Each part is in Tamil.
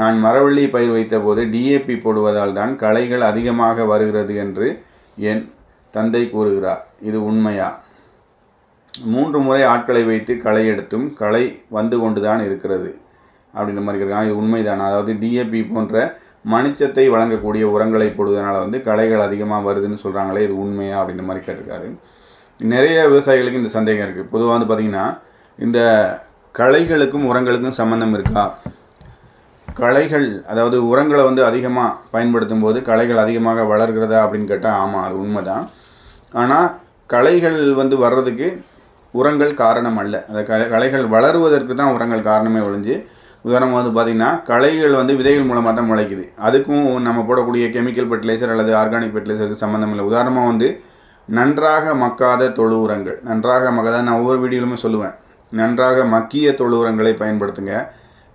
நான் மரவள்ளி பயிர் வைத்தபோது டிஏபி போடுவதால் தான் களைகள் அதிகமாக வருகிறது என்று என் தந்தை கூறுகிறார். இது உண்மையா? மூன்று முறை ஆட்களை வைத்து களை எடுத்தும் களை வந்து கொண்டுதான் இருக்கிறது. அப்படின்ற மாதிரி இருக்காங்க இது உண்மைதான்? அதாவது டிஏபி போன்ற மணிச்சத்தை வழங்கக்கூடிய உரங்களை போடுவதனால வந்து களைகள் அதிகமாக வருதுன்னு சொல்கிறாங்களே இது உண்மையா? அப்படின்ற மாதிரி கேட்டிருக்காரு. நிறைய விவசாயிகளுக்கு இந்த சந்தேகம் இருக்குது பொதுவாக வந்து பார்த்திங்கன்னா இந்த களைகளுக்கும் உரங்களுக்கும் சம்மந்தம் இருக்கா? களைகள் அதாவது உரங்களை வந்து அதிகமாக பயன்படுத்தும் போது களைகள் அதிகமாக வளர்கிறதா அப்படின்னு கேட்டால் ஆமாம் அது உண்மை தான் ஆனால் களைகள் வந்து வர்றதுக்கு உரங்கள் காரணம் அல்ல. அந்த க களைகள் வளருவதற்கு தான் உரங்கள் காரணமே ஒழிஞ்சு உதாரணமாக வந்து பார்த்திங்கன்னா களைகள் வந்து விதைகள் மூலமாக தான் முளைக்குது. அதுக்கும் நம்ம போடக்கூடிய கெமிக்கல் ஃபெர்டிலைசர் அல்லது ஆர்கானிக் ஃபெர்டிலைசருக்கு சம்மந்தம் இல்லை. உதாரணமாக வந்து நன்றாக மக்காத தொழு உரங்கள். நன்றாக மக்காத நான் ஒவ்வொரு வீடியோலுமே சொல்லுவேன். நன்றாக மக்கிய தொழு உரங்களை பயன்படுத்துங்க.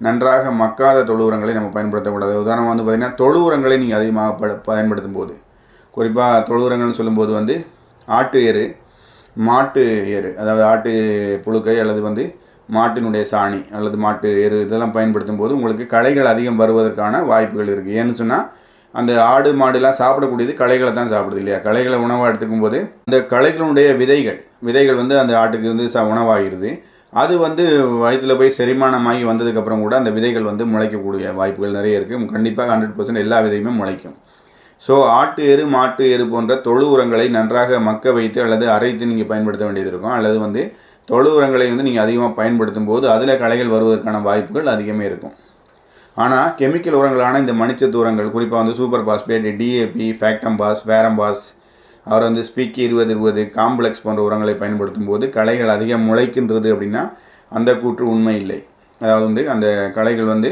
நன்றாக மக்காத தொழு உரங்களை நம்ம பயன்படுத்தக்கூடாது உதாரணமாக வந்து பார்த்திங்கன்னா தொழு உரங்களை நீங்கள் அதிகமாக ப பயன்படுத்தும் போது. குறிப்பாக தொழு உரங்கள்னு சொல்லும்போது வந்து ஆட்டு எரு மாட்டு எரு அதாவது ஆட்டு புழுக்கை அல்லது வந்து மாட்டினுடைய சாணி அல்லது மாட்டு எரு இதெல்லாம் பயன்படுத்தும் போது உங்களுக்கு களைகள் அதிகம் வருவதற்கான வாய்ப்புகள் இருக்குது ஏன்னு சொன்னால் அந்த ஆடு மாடுலாம் சாப்பிடக்கூடியது களைகளை தான் சாப்பிடுது இல்லையா? களைகளை உணவாக எடுத்துக்கும் போது அந்த களைகளுடைய விதைகள் விதைகள் வந்து அந்த ஆட்டுக்கு வந்து ச உணவாகிருது. அது வந்து வயிற்றில் போய் செரிமானமாகி வந்ததுக்கப்புறம் கூட அந்த விதைகள் வந்து முளைக்கக்கூடிய வாய்ப்புகள் நிறைய இருக்குது கண்டிப்பாக ஹண்ட்ரட் பர்சன்ட் எல்லா விதையுமே முளைக்கும். ஸோ ஆட்டு எரு மாட்டு எரு போன்ற தொழு உரங்களை நன்றாக மக்க வைத்து அல்லது அரைத்து நீங்கள் பயன்படுத்த வேண்டியது இருக்கும். அல்லது வந்து தொழு உரங்களை வந்து நீங்கள் அதிகமாக பயன்படுத்தும் போது அதில் களைகள் வருவதற்கான வாய்ப்புகள் அதிகமே இருக்கும். ஆனால் கெமிக்கல் உரங்களான இந்த மணிச்சத்து உரங்கள் குறிப்பாக வந்து சூப்பர் பாஸ்பேட் டிஏபி ஃபேக்டம் பாஸ் வேரம்பாஸ் அவர் வந்து ஸ்பீக்கி இருபது இருபது காம்ப்ளெக்ஸ் போன்ற உரங்களை பயன்படுத்தும் போது களைகள் அதிகம் முளைக்கின்றது அப்படின்னா அந்த கூற்று உண்மை இல்லை. அதாவது வந்து அந்த களைகள் வந்து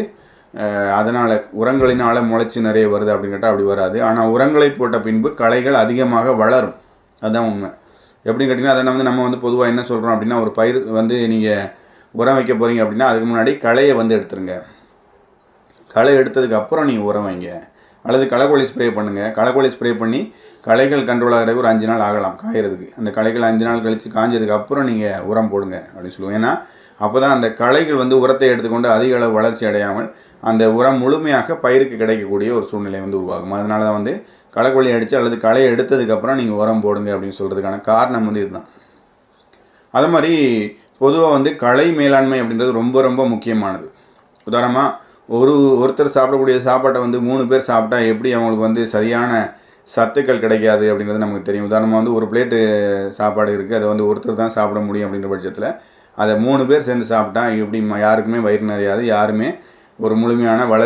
அதனால் உரங்களினால் முளைச்சி நிறைய வருது அப்படின்னு கேட்டால் அப்படி வராது. ஆனால் உரங்களை போட்ட பின்பு களைகள் அதிகமாக வளரும். அதுதான் உண்மை. எப்படின்னு கேட்டிங்கன்னா அதை வந்து நம்ம வந்து பொதுவாக என்ன சொல்கிறோம் அப்படின்னா ஒரு பயிர் வந்து நீங்கள் உரம் வைக்க போகிறீங்க அப்படின்னா அதுக்கு முன்னாடி களையை வந்து எடுத்துருங்க. களை எடுத்ததுக்கு அப்புறம் நீங்கள் உரம் வைங்க. அல்லது களைக்கோழி ஸ்ப்ரே பண்ணுங்கள் களைக்கோழி ஸ்ப்ரே பண்ணி களைகள் கண்ட்ரோல் ஆகிறதுக்கு ஒரு அஞ்சு நாள் ஆகலாம் காயறதுக்கு. அந்த களைகள் அஞ்சு நாள் கழித்து காஞ்சதுக்கு அப்புறம் நீங்கள் உரம் போடுங்க அப்படின்னு சொல்லுவோம். ஏன்னா அப்போ தான் அந்த களைகள் வந்து உரத்தை எடுத்துக்கொண்டு அதிக அளவு வளர்ச்சி அடையாமல் அந்த உரம் முழுமையாக பயிருக்கு கிடைக்கக்கூடிய ஒரு சூழ்நிலை வந்து உருவாகும். அதனால தான் வந்து களைக்கொல்லி அடித்து அல்லது களையை எடுத்ததுக்கப்புறம் நீங்கள் உரம் போடுங்க அப்படின்னு சொல்கிறதுக்கான காரணம் வந்து இதுதான். அது மாதிரி பொதுவாக வந்து களை மேலாண்மை அப்படின்றது ரொம்ப ரொம்ப முக்கியமானது. உதாரணமாக ஒரு ஒருத்தர் சாப்பிடக்கூடிய சாப்பாட்டை வந்து மூணு பேர் சாப்பிட்டா எப்படி அவங்களுக்கு வந்து சரியான சத்துக்கள் கிடைக்காது அப்படிங்கிறது நமக்கு தெரியும். உதாரணமாக வந்து ஒரு பிளேட்டு சாப்பாடு இருக்குது அதை வந்து ஒருத்தர் தான் சாப்பிட முடியும் அப்படின்ற பட்சத்தில் அதை மூணு பேர் சேர்ந்து சாப்பிட்டா எப்படி யாருக்குமே வயிறு நிறையாது யாருமே ஒரு முழுமையான வள